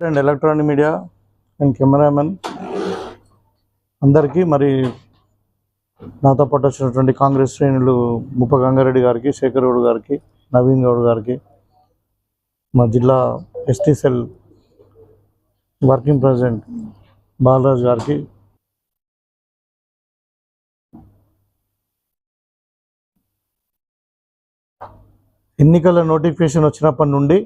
And electronic media and cameraman అందరికీ మరి నాతో పాటు వచ్చినటువంటి కాంగ్రెస్ శ్రేణులు ముప్ప గంగారెడ్డి గారికి శేఖర్ గౌడ్ గారికి నవీన్ గౌడ్ గారికి మా జిల్లా ST cell working president Balaraj గారికి ఎన్నికల నోటిఫికేషన్ వచ్చినప్పటి నుండి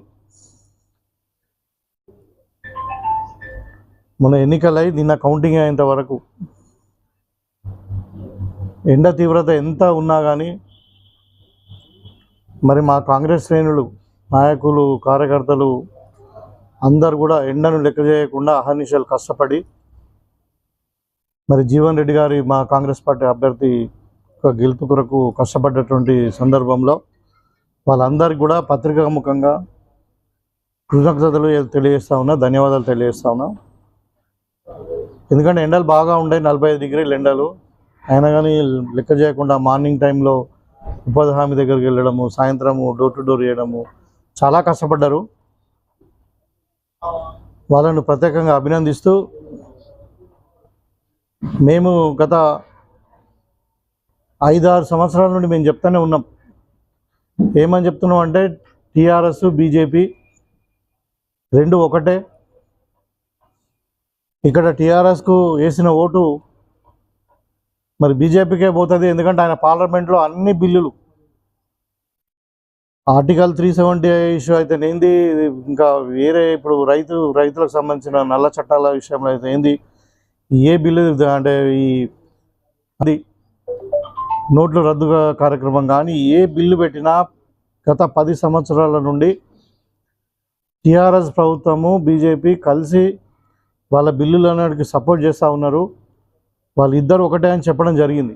మన ఎన్నికలై నిన్న కౌంటింగ్ అయ్యేంత వరకు ఎండ తీవ్రత ఎంత ఉన్నా కానీ మరి మా కాంగ్రెస్ శ్రేణులు నాయకులు కార్యకర్తలు అందరు కూడా ఎండను లెక్క చేయకుండా అహర్నిశలు కష్టపడి మరి జీవన్ రెడ్డి గారి మా కాంగ్రెస్ పార్టీ అభ్యర్థి గెలుపు కొరకు కష్టపడ్డటువంటి సందర్భంలో వాళ్ళందరికీ కూడా పత్రికాముఖంగా కృతజ్ఞతలు తెలియజేస్తా ఉన్నా ధన్యవాదాలు తెలియజేస్తా ఉన్నా. ఎందుకంటే ఎండలు బాగా ఉండే నలభై ఐదు డిగ్రీలు ఎండలు. అయినా కానీ లెక్క చేయకుండా మార్నింగ్ టైంలో ఉపాధి హామీ దగ్గరికి వెళ్ళడము సాయంత్రము డోర్ టు డోర్ చేయడము చాలా కష్టపడ్డారు. వాళ్ళను ప్రత్యేకంగా అభినందిస్తూ మేము గత ఐదారు సంవత్సరాల నుండి మేము చెప్తానే ఉన్నాం. ఏమని చెప్తున్నాం అంటే టీఆర్ఎస్ బీజేపీ రెండు ఒకటే. ఇక్కడ టీఆర్ఎస్కు వేసిన ఓటు మరి బీజేపీకే పోతుంది ఎందుకంటే ఆయన పార్లమెంట్లో అన్ని బిల్లులు. ఆర్టికల్ త్రీ సెవెంటీ ఇష్యూ అయితే ఏంది ఇంకా వేరే ఇప్పుడు రైతు రైతులకు సంబంధించిన నల్ల చట్టాల విషయంలో అయితే ఏంది ఏ బిల్లు అంటే ఈ అది నోట్ల రద్దు కార్యక్రమం కానీ ఏ బిల్లు పెట్టినా గత పది సంవత్సరాల నుండి టీఆర్ఎస్ ప్రభుత్వము బీజేపీ కలిసి వాళ్ళ బిల్లులన్నిటికీ సపోర్ట్ చేస్తూ ఉన్నారు. వాళ్ళిద్దరు ఒకటే అని చెప్పడం జరిగింది.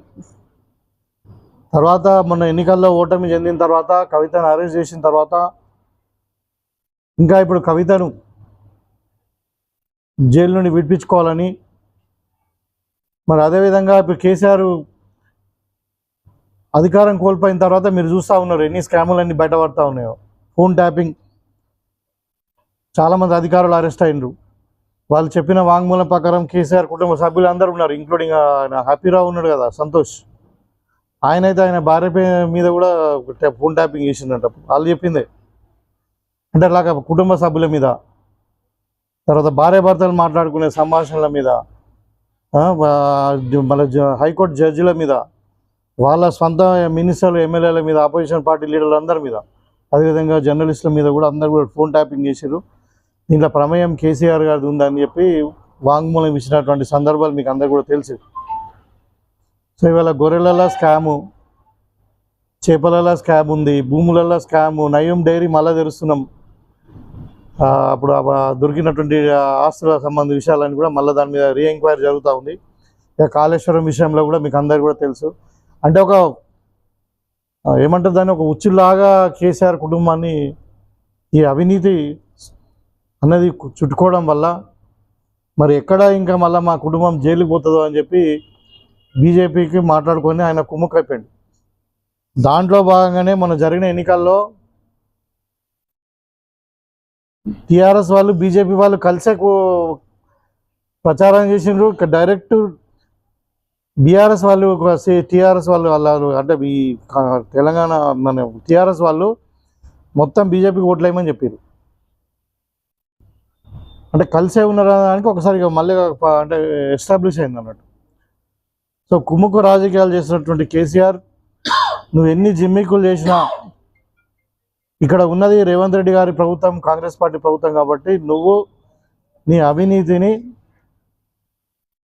తర్వాత మొన్న ఎన్నికల్లో ఓటమి చెందిన తర్వాత కవితను అరెస్ట్ చేసిన తర్వాత ఇంకా ఇప్పుడు కవితను జైలు నుండి విడిపించుకోవాలని మరి అదేవిధంగా ఇప్పుడు కేసీఆర్ అధికారం కోల్పోయిన తర్వాత మీరు చూస్తూ ఉన్నారు ఎన్ని స్కాములు అన్నీ బయటపడతా ఉన్నాయో. Phone tapping. చాలామంది అధికారులు అరెస్ట్ అయినరు. వాళ్ళు చెప్పిన వాంగ్మూలం ప్రకారం కేసీఆర్ కుటుంబ సభ్యులు అందరూ ఉన్నారు ఇంక్లూడింగ్ ఆయన. హ్యాపీరావు ఉన్నాడు కదా సంతోష్. ఆయన అయితే ఆయన భార్య పే- మీద కూడా ఫోన్ ట్యాపింగ్ చేసిందంట వాళ్ళు చెప్పిందే. అంటే అలాగ కుటుంబ సభ్యుల మీద తర్వాత భార్య భర్తలు మాట్లాడుకునే సంభాషణల మీద మళ్ళీ మన హైకోర్టు జడ్జిల మీద వాళ్ళ సొంత మినిస్టర్లు ఎమ్మెల్యేల మీద ఆపోజిషన్ పార్టీ లీడర్లు అందరి మీద అదేవిధంగా జర్నలిస్టుల మీద కూడా అందరు కూడా ఫోన్ ట్యాపింగ్ చేశారు దీంట్లో ప్రమేయం కేసీఆర్ గారిది ఉందని చెప్పి వాంగ్మూలం ఇచ్చినటువంటి సందర్భాలు మీకు అందరు కూడా తెలుసు. సో ఇవాళ గొర్రెలలో స్కాము చేపలలో స్కామ్ ఉంది భూములలో స్కాము నయం డైరీ మళ్ళీ తెరుస్తున్నాం. అప్పుడు దొరికినటువంటి ఆస్తుల సంబంధ విషయాలని విషయాలన్నీ కూడా మళ్ళీ దాని మీద రీ ఎంక్వైరీ జరుగుతూ ఉంది. ఇక కాళేశ్వరం విషయంలో కూడా మీకు అందరు కూడా తెలుసు. అంటే ఒక ఏమంటారు దాన్ని? ఒక ఉచ్చులాగా కేసీఆర్ కుటుంబాన్ని ఈ అవినీతి అన్నది చుట్టుకోవడం వల్ల మరి ఎక్కడ ఇంకా మళ్ళీ మా కుటుంబం జైలుకి పోతుందో అని చెప్పి బీజేపీకి మాట్లాడుకొని ఆయన కుమ్ముకైపోయాడు. దాంట్లో భాగంగానే మన జరిగిన ఎన్నికల్లో టీఆర్ఎస్ వాళ్ళు బీజేపీ వాళ్ళు కలిసే ప్రచారం చేసిండ్రు. డైరెక్ట్ బీఆర్ఎస్ వాళ్ళు టీఆర్ఎస్ వాళ్ళు వాళ్ళు అంటే ఈ తెలంగాణ మన టీఆర్ఎస్ వాళ్ళు మొత్తం బీజేపీకి ఓట్లేయమని చెప్పారు అంటే కలిసే ఉన్నారనడానికి ఒకసారి ఇక మళ్ళీ అంటే ఎస్టాబ్లిష్ అయింది అన్నట్టు. సో కుమ్ముకు రాజకీయాలు చేసినటువంటి కేసీఆర్ నువ్వు ఎన్ని జిమ్మికులు చేసినా ఇక్కడ ఉన్నది రేవంత్ రెడ్డి గారి ప్రభుత్వం కాంగ్రెస్ పార్టీ ప్రభుత్వం కాబట్టి నువ్వు నీ అవినీతిని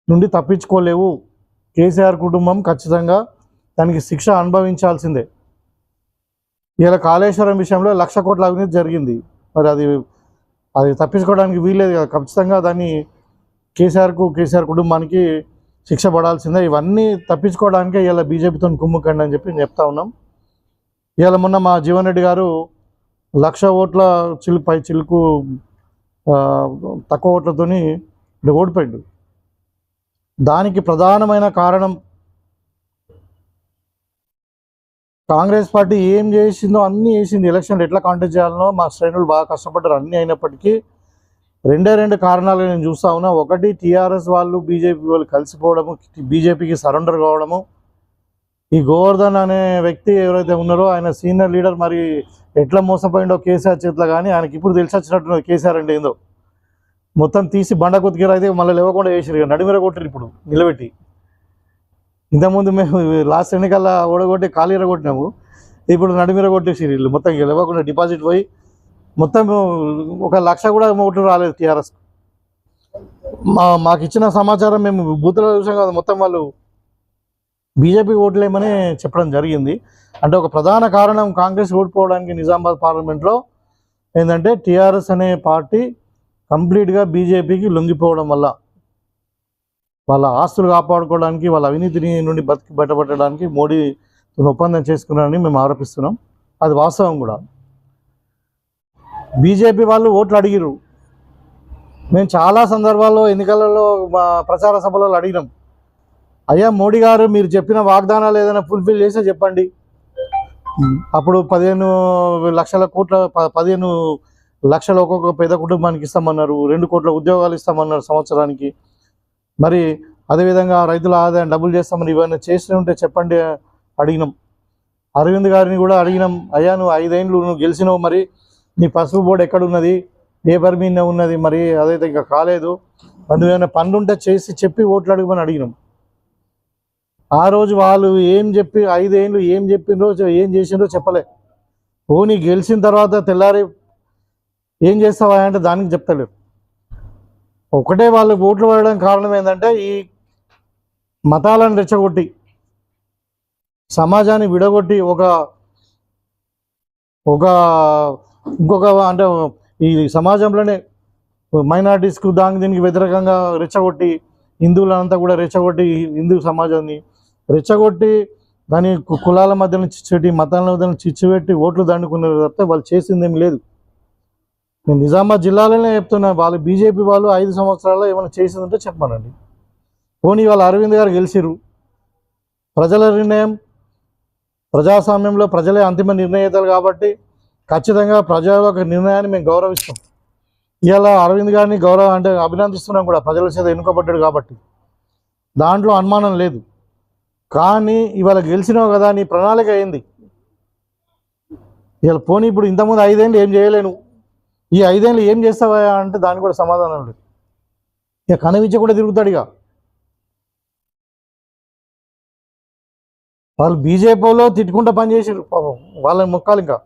నుండి తప్పించుకోలేవు. కేసీఆర్ కుటుంబం ఖచ్చితంగా దానికి శిక్ష అనుభవించాల్సిందే. ఇలా కాళేశ్వరం విషయంలో లక్ష కోట్ల అవినీతి జరిగింది. మరి అది అది తప్పించుకోవడానికి వీల్లేదు కదా. ఖచ్చితంగా దాన్ని కేసీఆర్కు కేసీఆర్ కుటుంబానికి శిక్ష పడాల్సిందే. ఇవన్నీ తప్పించుకోవడానికే ఇలా బీజేపీతో కుమ్ముకండి అని చెప్పి చెప్తా ఉన్నాం. ఇవాళ మొన్న మా జీవన్ రెడ్డి గారు లక్ష ఓట్ల చిలు పై చిలుకు తక్కువ ఓట్లతోని ఓడిపోయాడు ఓడిపోయిండు. దానికి ప్రధానమైన కారణం కాంగ్రెస్ పార్టీ ఏం చేసిందో అన్నీ చేసింది ఎలక్షన్లు ఎట్లా కాంటెస్ట్ చేయాలనో మా శ్రేణులు బాగా కష్టపడ్డారు అన్నీ అయినప్పటికీ రెండే రెండు కారణాలు నేను చూస్తా ఉన్నా. ఒకటి టీఆర్ఎస్ వాళ్ళు బీజేపీ వాళ్ళు కలిసిపోవడము బీజేపీకి సరెండర్ కావడము. ఈ గోవర్ధన్ అనే వ్యక్తి ఎవరైతే ఉన్నారో ఆయన సీనియర్ లీడర్ మరి ఎట్లా మోసపోయిండో కేసీఆర్ చేతిలో కానీ ఆయనకి ఇప్పుడు తెలిసి వచ్చినట్టు కేసీఆర్ అంటే ఏందో. మొత్తం తీసి బండ కొద్దిగా అయితే మళ్ళీ లేవకుండా వేసారు ఇక. నడిమిర కొట్టారు ఇప్పుడు నిలబెట్టి. ఇంతకుముందు మేము లాస్ట్ ఎన్నికల ఓడగొట్టి ఖాళీర కొట్టినాము ఇప్పుడు నడిమిర కొట్టేసి వీళ్ళు. మొత్తం గెలవకుండా డిపాజిట్ పోయి మొత్తం ఒక లక్ష కూడా ఓట్లు రాలేదు టీఆర్ఎస్ మా మాకు ఇచ్చిన సమాచారం మేము బూతుల చూసాం కదా. మొత్తం వాళ్ళు బీజేపీకి ఓట్లేమని చెప్పడం జరిగింది. అంటే ఒక ప్రధాన కారణం కాంగ్రెస్ ఓడిపోవడానికి నిజామాబాద్ పార్లమెంట్లో ఏంటంటే టీఆర్ఎస్ అనే పార్టీ కంప్లీట్గా బీజేపీకి లొంగిపోవడం వల్ల వాళ్ళ ఆస్తులు కాపాడుకోవడానికి వాళ్ళ అవినీతిని నుండి బతికి బయటపడడానికి మోడీ ఒప్పందం చేసుకున్నారని మేము ఆరోపిస్తున్నాం. అది వాస్తవం కూడా. బీజేపీ వాళ్ళు ఓట్లు అడిగిరు మేము చాలా సందర్భాల్లో ఎన్నికలలో మా ప్రచార సభలలో అడిగినాం. అయ్యా మోడీ గారు మీరు చెప్పిన వాగ్దానాలు ఏదైనా ఫుల్ఫిల్ చేస్తే చెప్పండి. అప్పుడు పదిహేను లక్షల కోట్ల ప- పదిహేను లక్షల ఒక్కొక్క పేద కుటుంబానికి ఇస్తామన్నారు. రెండు కోట్ల ఉద్యోగాలు ఇస్తామన్నారు సంవత్సరానికి. మరి అదేవిధంగా రైతుల ఆదాయం డబ్బులు చేస్తామని ఇవన్నీ చేసి ఉంటే చెప్పండి అడిగినాం. అరవింద్ గారిని కూడా అడిగినాం అయ్యా నువ్వు ఐదేండ్లు నువ్వు గెలిచినావు మరి నీ పసుపు బోర్డు ఎక్కడున్నది పేపర్ మీద ఉన్నది మరి అదైతే ఇంకా కాలేదు. అందువల్ల పనులు ఉంటే చేసి చెప్పి ఓట్లు అడగమని అడిగినాం. ఆ రోజు వాళ్ళు ఏం చెప్పి ఐదేళ్ళు ఏం చెప్పిండ్రో ఏం చేసిండ్రో చెప్పలే. పోనీ గెలిచిన తర్వాత తెల్లారి ఏం చేస్తావా అంటే దానికి చెప్తలేరు. ఒకటే వాళ్ళు ఓట్లు వేయడం కారణం ఏంటంటే ఈ మతాలను రెచ్చగొట్టి సమాజాన్ని విడగొట్టి ఒక ఒక ఇంకొక అంటే ఈ సమాజంలోనే మైనార్టీస్కు దానికి దీనికి వ్యతిరేకంగా రెచ్చగొట్టి హిందువులంతా కూడా రెచ్చగొట్టి హిందూ సమాజాన్ని రెచ్చగొట్టి దాని కులాల మధ్యన చిచ్చుపెట్టి మతాల మధ్యన చిచ్చుపెట్టి ఓట్లు దండుకున్నారు తప్పితే వాళ్ళు చేసింది లేదు. నేను నిజామాబాద్ జిల్లాలోనే చెప్తున్నాను వాళ్ళు బీజేపీ వాళ్ళు ఐదు సంవత్సరాల్లో ఏమైనా చేసిందంటే చెప్పమనండి. పోనీ వాళ్ళు అరవింద్ గారు గెలిచిరు ప్రజల నిర్ణయం ప్రజాస్వామ్యంలో ప్రజలే అంతిమ నిర్ణయేతలు కాబట్టి ఖచ్చితంగా ప్రజల యొక్క నిర్ణయాన్ని మేము గౌరవిస్తాం. ఇవాళ అరవింద్ గారిని గౌరవం అంటే అభినందిస్తున్నాం కూడా ప్రజల చేత ఎన్నుకోబడ్డాడు కాబట్టి. దాంట్లో అనుమానం లేదు. కానీ ఇవాళ గెలిచినావు కదా నీ ప్రణాళిక ఏంది ఇవాళ పోనీ ఇప్పుడు ఇంతకుముందు ఐదేళ్ళు ఏం చేయలేను. ఈ ఐదేళ్ళు ఏం చేస్తావా అంటే దానికి కూడా సమాధానం లేదు. ఇక కనిపించకుండా తిరుగుతాడు ఇక. వాళ్ళు బీజేపీలో తిట్టుకుంటా పనిచేసారు పాపం వాళ్ళని మొక్కాలి ఇంకా.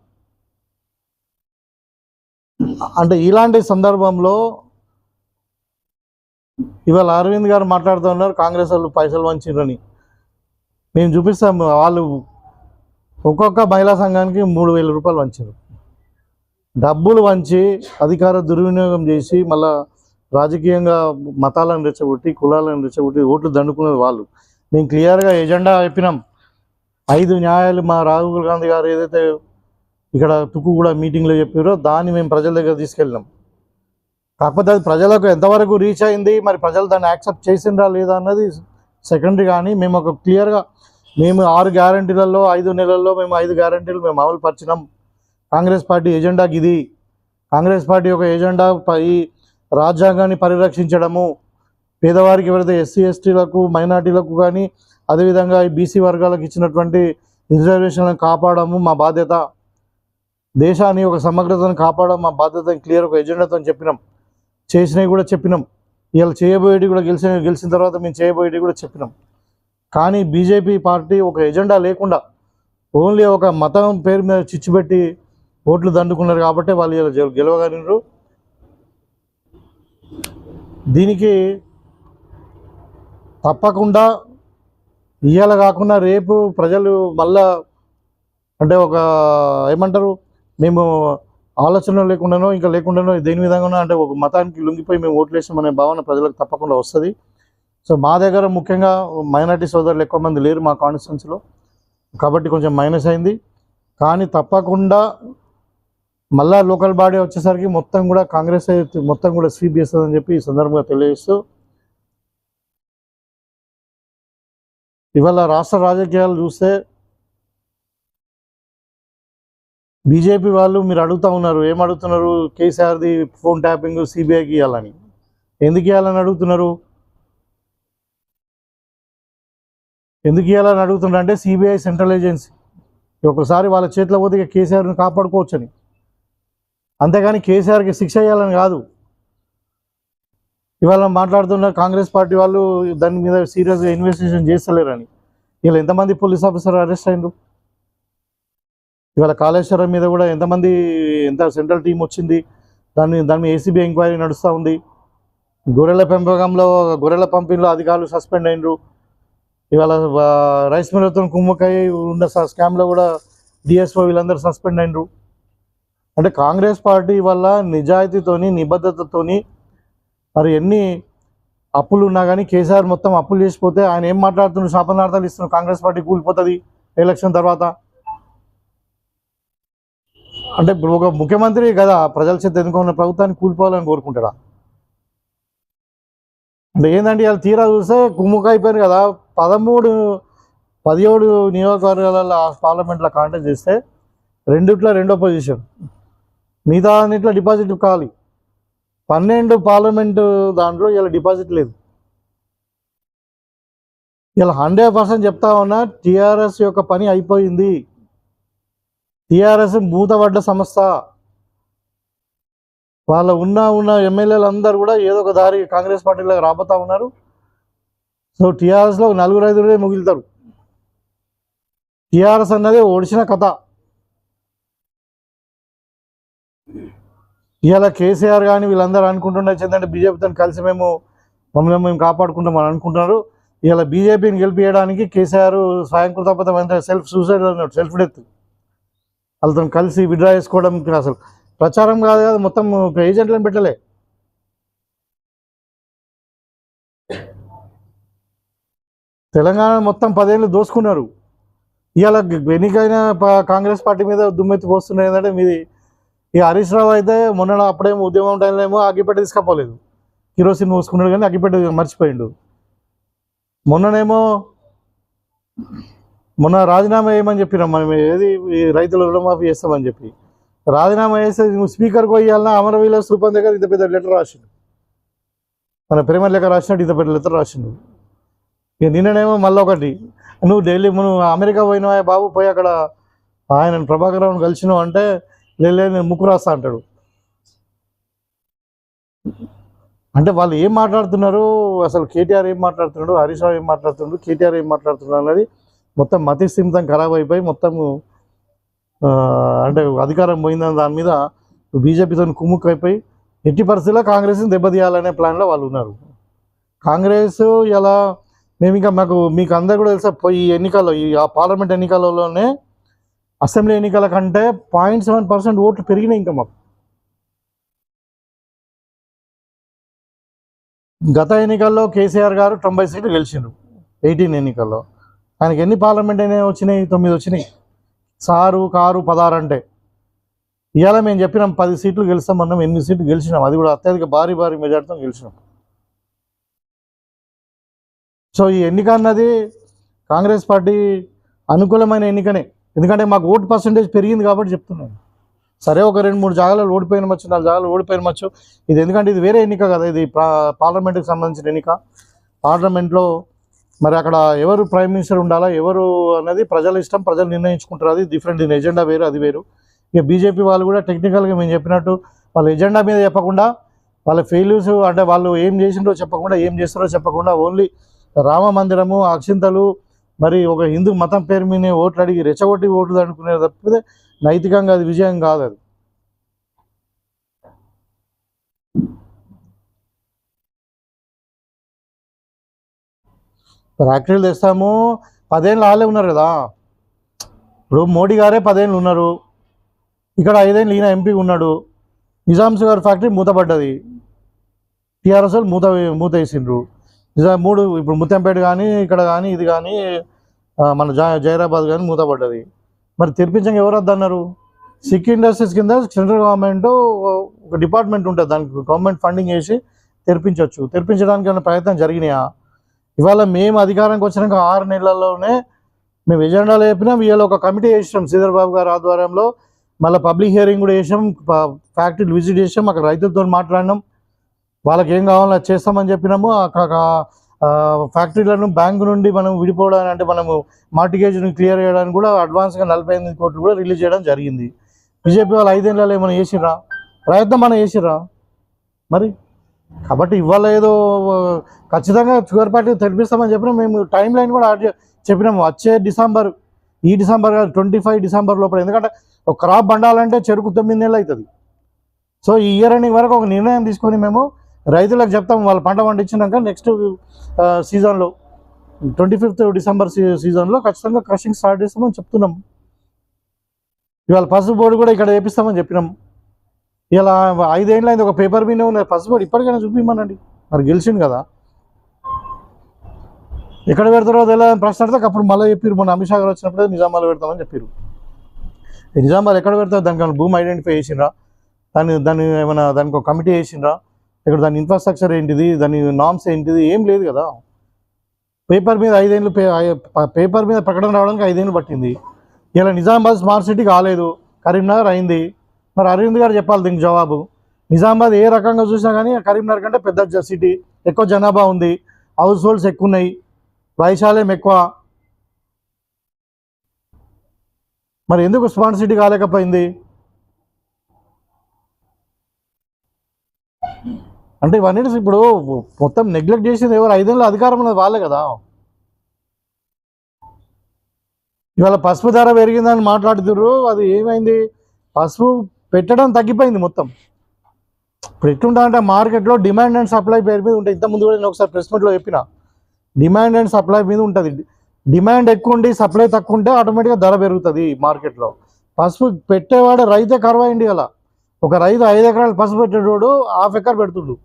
అంటే ఇలాంటి సందర్భంలో ఇవాళ అరవింద్ గారు మాట్లాడుతూ ఉన్నారు కాంగ్రెస్ వాళ్ళు పైసలు వంచిరని మేము చూపిస్తాము వాళ్ళు ఒక్కొక్క మహిళా సంఘానికి మూడు వేల రూపాయలు వంచారు డబ్బులు వంచి అధికార దుర్వినియోగం చేసి మళ్ళా రాజకీయంగా మతాలను రెచ్చగొట్టి కులాలను రెచ్చగొట్టి ఓట్లు దండుకునేది వాళ్ళు. మేము క్లియర్గా ఎజెండా చెప్పినాం. ఐదు న్యాయాలు మా రాహుల్ గాంధీ గారు ఏదైతే ఇక్కడ తుక్కు కూడా మీటింగ్లో చెప్పారో దాన్ని మేము ప్రజల దగ్గర తీసుకెళ్ళినాం. కాకపోతే అది ప్రజలకు ఎంతవరకు రీచ్ అయింది మరి ప్రజలు దాన్ని యాక్సెప్ట్ చేసిండ్రా లేదా అన్నది సెకండరీ కానీ మేము ఒక క్లియర్గా మేము ఆరు గ్యారంటీలలో ఐదు నెలల్లో మేము ఐదు గ్యారంటీలు మేము అమలు పరిచినాం. కాంగ్రెస్ పార్టీ ఎజెండాకి ఇది కాంగ్రెస్ పార్టీ యొక్క ఎజెండా ఈ రాజ్యాంగాన్ని పరిరక్షించడము. పేదవారికి ఎవరైతే ఎస్సీ ఎస్టీలకు మైనార్టీలకు కానీ అదేవిధంగా ఈ బీసీ వర్గాలకు ఇచ్చినటువంటి రిజర్వేషన్లను కాపాడము మా బాధ్యత. దేశాన్ని ఒక సమగ్రతను కాపాడడం మా బాధ్యత క్లియర్ ఒక ఎజెండాతో చెప్పినాం. చేసినవి కూడా చెప్పినాం. ఇలా చేయబోయేటి కూడా గెలిచిన గెలిచిన తర్వాత మేము చేయబోయేటి కూడా చెప్పినాం. కానీ బీజేపీ పార్టీ ఒక ఎజెండా లేకుండా ఓన్లీ ఒక మతం పేరు మీద చిచ్చుపెట్టి ఓట్లు దండుకున్నారు కాబట్టి వాళ్ళు ఇలా గెల- గెలవగలిగినారు. దీనికి తప్పకుండా ఇవాళ కాకుండా రేపు ప్రజలు మళ్ళా అంటే ఒక ఏమంటారు మేము ఆలోచన లేకుండానో ఇంకా లేకుండానో దేని విధంగానో అంటే ఒక మతానికి లొంగిపోయి మేము ఓట్లు వేసామనే భావన ప్రజలకు తప్పకుండా వస్తుంది. సో మా దగ్గర ముఖ్యంగా మైనార్టీ సోదరులు ఎక్కువ మంది లేరు మా కాన్స్టిట్యున్సీలో. కాబట్టి కొంచెం మైనస్ అయింది. కానీ తప్పకుండా మళ్ళా లోకల్ బాడీ వచ్చేసరికి మొత్తం కూడా కాంగ్రెస్ మొత్తం కూడా స్వీప్ చేస్తుందని చెప్పి ఈ సందర్భంగా తెలియజేస్తూ ఇవాళ రాష్ట్ర రాజకీయాలు చూస్తే బీజేపీ వాళ్ళు మీరు అడుగుతా ఉన్నారు ఏం అడుగుతున్నారు? కేసీఆర్ది ఫోన్ ట్యాపింగ్ సిబిఐకి ఇవ్వాలని. ఎందుకు ఇవ్వాలని అడుగుతున్నారు? ఎందుకు ఇవ్వాలని అడుగుతున్నారు? అంటే సిబిఐ సెంట్రల్ ఏజెన్సీ ఒకసారి వాళ్ళ చేతిలో పోతే ఇక కేసీఆర్ని కాపాడుకోవచ్చని. అంతేగాని కేసీఆర్కి శిక్ష చేయాలని కాదు. ఇవాళ మాట్లాడుతున్న కాంగ్రెస్ పార్టీ వాళ్ళు దాని మీద సీరియస్గా ఇన్వెస్టిగేషన్ చేస్తలేరని. ఇలా ఎంతమంది పోలీస్ ఆఫీసర్ అరెస్ట్ అయినరు? ఇవాళ కాళేశ్వరం మీద కూడా ఎంతమంది ఎంత సెంట్రల్ టీం వచ్చింది? దాన్ని దాని మీద ఏసీబీ ఎంక్వైరీ నడుస్తూ ఉంది. గొర్రెల పెంపకంలో గొర్రెల పంపిణీలో అధికారులు సస్పెండ్ అయినరు. ఇవాళ రైస్ మిల్లతో కుమ్మకాయ ఉన్న స్కామ్లో కూడా డిఎస్ఓ వీళ్ళందరూ సస్పెండ్ అయినరు. అంటే కాంగ్రెస్ పార్టీ వల్ల నిజాయితీతోని నిబద్ధతతోని మరి ఎన్ని అప్పులు ఉన్నా కానీ కేసీఆర్ మొత్తం అప్పులు చేసిపోతే ఆయన ఏం మాట్లాడుతున్నాడు శాపనార్థాలు ఇస్తున్నాడు. కాంగ్రెస్ పార్టీ కూలిపోతుంది ఎలక్షన్ తర్వాత. అంటే ఇప్పుడు ఒక ముఖ్యమంత్రి కదా ప్రజల చేత ఎన్నుకున్న ప్రభుత్వాన్ని కూలిపోవాలని కోరుకుంటాడా? అంటే ఏంటంటే వాళ్ళు తీరా చూస్తే కుమ్ముక అయిపోయారు కదా. పదమూడు పదిహేడు నియోజకవర్గాల పార్లమెంట్లో కాంటెస్ట్ చేస్తే రెండిట్లో రెండో పొజిషన్ మిగతా అన్నిట్లో డిపాజిట్ కావాలి. పన్నెండు పార్లమెంటు దాంట్లో ఇలా డిపాజిట్ లేదు. ఇలా హండ్రెడ్ పర్సెంట్ చెప్తా ఉన్నా టీఆర్ఎస్ యొక్క పని అయిపోయింది. టీఆర్ఎస్ మూతబడ్డ సంస్థ. వాళ్ళ ఉన్న ఉన్న ఎమ్మెల్యేలు అందరూ కూడా ఏదో ఒక దారి కాంగ్రెస్ పార్టీలో రాబోతా ఉన్నారు. సో టీఆర్ఎస్లో నలుగురు ఐదుగురే మిగులుతారు. టీఆర్ఎస్ అన్నది ఓడిచిన కథ. ఇవాళ కేసీఆర్ కానీ వీళ్ళందరూ అనుకుంటున్నారు ఏంటంటే బీజేపీతో కలిసి మేము మమ్మల్ని మేము కాపాడుకుంటాం అని అనుకుంటున్నారు. ఇవాళ బీజేపీని గెలిపించడానికి కేసీఆర్ స్వయం కృతపథం సెల్ఫ్ సూసైడ్ అన్నాడు సెల్ఫ్ డెత్ వాళ్ళతో కలిసి విడ్రా చేసుకోవడం అసలు ప్రచారం కాదు కాదు మొత్తం ఏజెంట్లను పెట్టలే. తెలంగాణ మొత్తం పదేళ్ళు దోసుకున్నారు. ఇవాళ ఎన్నికైన కాంగ్రెస్ పార్టీ మీద దుమ్మెత్తి పోస్తున్నాయి ఏంటంటే మీది ఈ హరీష్ రావు అయితే మొన్న అప్పుడేమో ఉద్యమం టైంలో ఏమో అగ్గిపెట్టి తీసుకపోలేదు. కిరోసిన్ పోసుకున్నాడు కానీ అగ్గిపెట్ట మర్చిపోయిండు. మొన్ననేమో మొన్న రాజీనామా వేయమని చెప్పినాం మనం ఏది ఈ రుణమాఫీ చేస్తామని చెప్పి. రాజీనామా చేస్తే నువ్వు స్పీకర్కి పోయాలన్నా అమరవీల స్థూపం దగ్గర ఇంత పెద్ద లెటర్ రాసిండు. మన ప్రేమ లెక్క రాసినట్టు ఇంత పెద్ద లెటర్ రాసిండు. ఇక నిన్ననేమో మళ్ళీ ఒకటి నువ్వు ఢిల్లీ నువ్వు అమెరికా పోయినావా బాబు? పోయి అక్కడ ఆయన ప్రభాకర్ రావును కలిసినావు అంటే లేదు లేదు, నేను ముక్కు రాస్తా అంటాడు. అంటే వాళ్ళు ఏం మాట్లాడుతున్నారు? అసలు కేటీఆర్ ఏం మాట్లాడుతున్నాడు? హరీష్ రావు ఏం మాట్లాడుతున్నాడు? కేటీఆర్ ఏం మాట్లాడుతున్నాడు అనేది మొత్తం మతి స్థిమితం ఖరాబ్ అయిపోయి మొత్తము అంటే అధికారం పోయిందని దాని మీద బీజేపీతో కుమ్ముక్కు అయిపోయి ఎట్టి పరిస్థితుల్లో కాంగ్రెస్ని దెబ్బతీయాలనే ప్లాన్లో వాళ్ళు ఉన్నారు. కాంగ్రెస్ ఇలా మేము ఇంకా మాకు మీకు అందరు కూడా తెలుసా పోయి ఈ ఎన్నికల్లో ఈ పార్లమెంట్ ఎన్నికలలోనే అసెంబ్లీ ఎన్నికల కంటే పాయింట్ సెవెన్ పర్సెంట్ ఓట్లు పెరిగినాయి ఇంకా మాకు. గత ఎన్నికల్లో కేసీఆర్ గారు తొంభై సీట్లు గెలిచిండ్రు ఎయిటీన్ ఎన్నికల్లో. ఆయనకి ఎన్ని పార్లమెంట్ అయినా వచ్చినాయి? తొమ్మిది వచ్చినాయి. సారు కారు పదహారు అంటే. ఇవాళ మేము చెప్పినాం పది సీట్లు గెలుస్తాం మనం ఎనిమిది సీట్లు గెలిచినాం. అది కూడా అత్యధిక భారీ భారీ మెజార్టీతో గెలిచినాం. సో ఈ ఎన్నిక అన్నది కాంగ్రెస్ పార్టీ అనుకూలమైన ఎన్నికనే. ఎందుకంటే మాకు ఓటు పర్సంటేజ్ పెరిగింది కాబట్టి చెప్తున్నాను. సరే ఒక రెండు మూడు జాగాలు ఓడిపోయిన మచ్చు నాలుగు జాగాలు ఓడిపోయిన మచ్చు. ఇది ఎందుకంటే ఇది వేరే ఎన్నిక కదా ఇది పార్లమెంట్కి సంబంధించిన ఎన్నిక. పార్లమెంట్లో మరి అక్కడ ఎవరు ప్రైమ్ మినిస్టర్ ఉండాలా ఎవరు అనేది ప్రజల ఇష్టం ప్రజలు నిర్ణయించుకుంటారు. అది డిఫరెంట్ దీని ఎజెండా వేరు అది వేరు. ఇక బీజేపీ వాళ్ళు కూడా టెక్నికల్గా మేము చెప్పినట్టు వాళ్ళ ఎజెండా మీద చెప్పకుండా వాళ్ళ ఫెయిల్యూర్స్ అంటే వాళ్ళు ఏం చేసిండ్రో చెప్పకుండా ఏం చేస్తారో చెప్పకుండా ఓన్లీ రామ మందిరము అక్షింతలు మరి ఒక హిందూ మతం పేరు మీద ఓట్లు అడిగి రెచ్చగొట్టి ఓట్లు అనుకునే తప్పితే నైతికంగా అది విజయం కాదు అది. ఫ్యాక్టరీలు తెస్తాము పదేళ్ళు వాళ్ళే ఉన్నారు కదా. ఇప్పుడు మోడీ గారే పదేళ్ళు ఉన్నారు. ఇక్కడ ఐదేళ్ళు ఈయన ఎంపీ ఉన్నాడు. నిజాంస్ గారి ఫ్యాక్టరీ మూతపడ్డది. టీఆర్ఎస్ వాళ్ళు మూత మూత వేసిండ్రు. నిజాం మూడు ఇప్పుడు ముత్తంపేట కానీ ఇక్కడ కానీ ఇది కానీ మన జా జైరాబాద్ కానీ మూతపడ్డది. మరి తెరిపించంగా ఎవరు వద్దన్నారు? సిక్ ఇండస్ట్రీస్ కింద సెంట్రల్ గవర్నమెంట్ ఒక డిపార్ట్మెంట్ ఉంటుంది. దానికి గవర్నమెంట్ ఫండింగ్ వేసి తెరిపించవచ్చు తెరిపించడానికి ఏమైనా ప్రయత్నం జరిగినాయా? ఇవాళ మేము అధికారానికి వచ్చినాక ఆరు నెలల్లోనే మేము ఎజెండాలు చెప్పినాం. ఇవాళ ఒక కమిటీ వేసినాం శ్రీధర్బాబు గారి ఆధ్వర్యంలో మళ్ళీ పబ్లిక్ హియరింగ్ కూడా చేసాం ఫ్యాక్టరీలు విజిట్ చేసాం అక్కడ రైతులతో మాట్లాడినాం. వాళ్ళకి ఏం కావాలో అది చేస్తామని చెప్పినాము. అక్కడ ఫ్యాక్టరీలను బ్యాంకు నుండి మనం విడిపోవడానికి అంటే మనము మార్టిగేజ్ను క్లియర్ చేయడానికి కూడా అడ్వాన్స్గా నలభై ఎనిమిది కోట్లు కూడా రిలీజ్ చేయడం జరిగింది. బీజేపీ వాళ్ళు ఐదేళ్ళలో ఏమైనా చేసిర్రా? ప్రయత్నం మనం చేసిర్రా? మరి? కాబట్టి ఇవాళ ఏదో ఖచ్చితంగా షుగర్ పార్టీ తెరిపిస్తామని చెప్పిన మేము టైం లైన్ కూడా చెప్పినాము. వచ్చే డిసెంబర్ ఈ డిసెంబర్ కాదు ట్వంటీ ఫైవ్ డిసెంబర్ లోపల. ఎందుకంటే ఒక క్రాప్ పండాలంటే చెరుకు తొమ్మిది నెలలు అవుతుంది. సో ఈ ఇయర్ ఎండింగ్ వరకు ఒక నిర్ణయం తీసుకొని మేము రైతులకు చెప్తాం వాళ్ళ పంట పండించినాక నెక్స్ట్ సీజన్లో ట్వంటీ ఫిఫ్త్ డిసెంబర్ సీజన్లో ఖచ్చితంగా క్రషింగ్ స్టార్ట్ చేస్తామని చెప్తున్నాం. ఇవాళ పసుపు బోర్డు కూడా ఇక్కడ వేపిస్తామని చెప్పినాం. ఇలా ఐదేళ్ళు అయింది ఒక పేపర్ మీద ఉన్న పసుపు బోర్డు ఇప్పటికైనా చూపిమనండి. మరి గెలిచింది కదా. ఎక్కడ పెడతారో తెలియదు ప్రశ్న అడితే అప్పుడు మళ్ళీ చెప్పారు మొన్న అమిత్ షా గారు వచ్చినప్పుడే నిజామాబాద్ పెడతామని చెప్పారు ఈ నిజామాబాద్ ఎక్కడ పెడతారు? దానికి భూమి ఐడెంటిఫై చేసినరా దాన్ని దాన్ని ఏమైనా దానికి ఒక కమిటీ వేసిండ్రా ఇక్కడ దాని ఇన్ఫ్రాస్ట్రక్చర్ ఏంటిది? దాని నామ్స్ ఏంటిది? ఏం లేదు కదా. పేపర్ మీద ఐదేళ్ళు పే పేపర్ మీద ప్రకటన రావడానికి ఐదేళ్ళు పట్టింది. ఇలా నిజామాబాద్ స్మార్ట్ సిటీ కాలేదు. కరీంనగర్ అయింది. మరి అరవింద్ గారు చెప్పాలి దీనికి జవాబు. నిజామాబాద్ ఏ రకంగా చూసినా కానీ కరీంనగర్ కంటే పెద్ద సిటీ ఎక్కువ జనాభా ఉంది. హౌస్ హోల్డ్స్ ఎక్కువ ఉన్నాయి. వైశాల్యం ఎక్కువ. మరి ఎందుకు స్మార్ట్ సిటీ కాలేకపోయింది? అంటే ఇవన్నీ ఇప్పుడు మొత్తం నెగ్లెక్ట్ చేసింది ఎవరు? ఐదేళ్ళు అధికారం ఉన్నది వాళ్ళే కదా. ఇవాళ పసుపు ధర పెరిగిందని మాట్లాడుతుర్రు అది ఏమైంది? పసుపు పెట్టడం తగ్గిపోయింది మొత్తం. ఇప్పుడు ఎట్లుంటా అంటే మార్కెట్లో డిమాండ్ అండ్ సప్లై పేరు మీద ఉంటాయి ఇంతకుముందు కూడా నేను ఒకసారి ప్రెస్ మీట్లో చెప్పిన డిమాండ్ అండ్ సప్లై మీద ఉంటుంది. డిమాండ్ ఎక్కువ ఉండి సప్లై తక్కువ ఉంటే ఆటోమేటిక్గా ధర పెరుగుతుంది మార్కెట్లో. పసుపు పెట్టేవాడు రైతే కరువైంది అలా ఒక రైతు ఐదు ఎకరాలు పసుపు పెట్టేటోడు హాఫ్ ఎకర్ పెడుతుడు.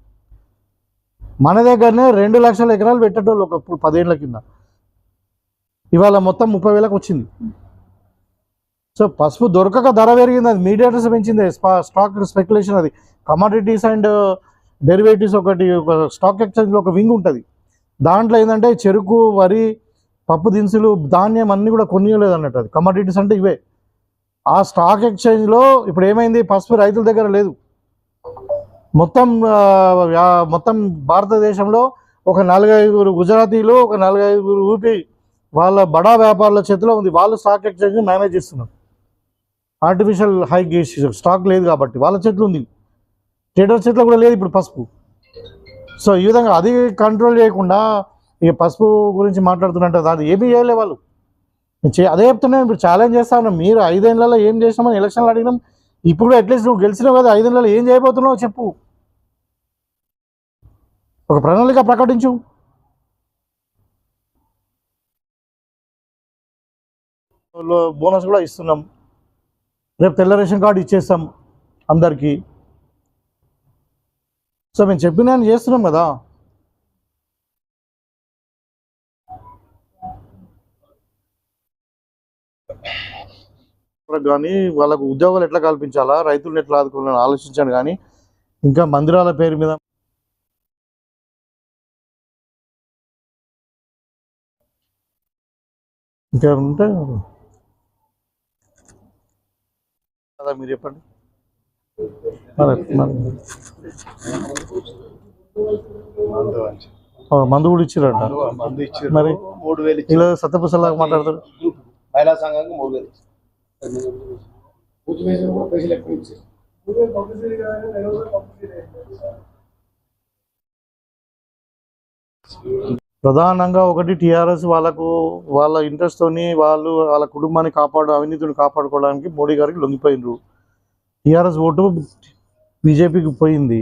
మన దగ్గరనే రెండు లక్షల ఎకరాలు పెట్టేటోళ్ళు ఒకప్పుడు పదేళ్ళ కింద. ఇవాళ మొత్తం ముప్పై వేలకు వచ్చింది. సో పసుపు దొరకక ధర పెరిగింది అది మీడియేటర్స్ పెంచింది స్పా- స్టాక్ స్పెక్యులేషన్ అది. కమాడిటీస్ అండ్ డెరివేటివ్స్ ఒకటి ఒక స్టాక్ ఎక్స్చేంజ్లో ఒక వింగ్ ఉంటుంది. దాంట్లో ఏంటంటే చెరుకు వరి పప్పు దినుసులు ధాన్యం అన్నీ కూడా కొనియలేదు అన్నట్టు అది. కమాడిటీస్ అంటే ఇవే. ఆ స్టాక్ ఎక్స్చేంజ్లో ఇప్పుడు ఏమైంది? పసుపు రైతుల దగ్గర లేదు. మొత్తం మొత్తం భారతదేశంలో ఒక నలుగైదుగురు గుజరాతీలు ఒక నలుగైదుగురు ఊపి వాళ్ళ బడా వ్యాపారుల చేతిలో ఉంది. వాళ్ళు స్టాక్ ఎక్స్చేంజ్ మేనేజ్ చేస్తున్నారు. ఆర్టిఫిషియల్ హైక్ స్టాక్ లేదు కాబట్టి వాళ్ళ చేతిలో ఉంది. ట్రేడర్ చేతిలో కూడా లేదు ఇప్పుడు పసుపు. సో ఈ విధంగా అది కంట్రోల్ చేయకుండా ఇక పసుపు గురించి మాట్లాడుతున్నట్టు అది ఏమీ చేయలే వాళ్ళు. అదే చెప్తున్నాను ఇప్పుడు ఛాలెంజ్ చేస్తాను మీరు ఐదేళ్ళలో ఏం చేసినామని ఎలక్షన్లు అడిగినాం. ఇప్పుడు అట్లీస్ట్ నువ్వు గెలిచినావు కదా ఐదేళ్ళలో ఏం చేయబోతున్నావు చెప్పు. ఒక ప్రణాళిక ప్రకటించు. బోనస్ కూడా ఇస్తున్నాం. రేపు తెల్ల రేషన్ కార్డు ఇచ్చేస్తాం అందరికీ. సో మేము చెప్పిన చేస్తున్నాం కదా. కానీ వాళ్ళకు ఉద్యోగాలు ఎట్లా కల్పించాలా రైతులను ఎట్లా ఆదుకోవాలని ఆలోచించాను కానీ ఇంకా మందిరాల పేరు మీద ఇంకా ఉంటే కదా మీరు చెప్పండి. మందు కూడా ఇచ్చిరంట. మరి మూడు వేలు ఇలా సత్యపుసలాగా మాట్లాడతారు మహిళా సంఘానికి మూడు వేలు ప్రధానంగా ఒకటి టీఆర్ఎస్ వాళ్ళకు వాళ్ళ ఇంట్రెస్ట్ తోని వాళ్ళు వాళ్ళ కుటుంబాన్ని కాపాడు అవినీతిని కాపాడుకోవడానికి మోడీ గారికి లొంగిపోయినరు టీఆర్ఎస్ ఓటు బీజేపీకి పోయింది.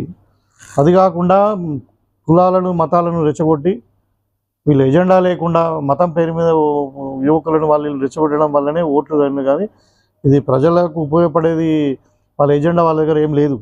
అది కాకుండా కులాలను మతాలను రెచ్చగొట్టి వీళ్ళు ఎజెండా లేకుండా మతం పేరు మీద యువకులను వాళ్ళు రెచ్చగొట్టడం వల్లనే ఓట్లు కానీ ఇది ప్రజలకు ఉపయోగపడేది వాళ్ళ ఎజెండా వాళ్ళ దగ్గర ఏం లేదు.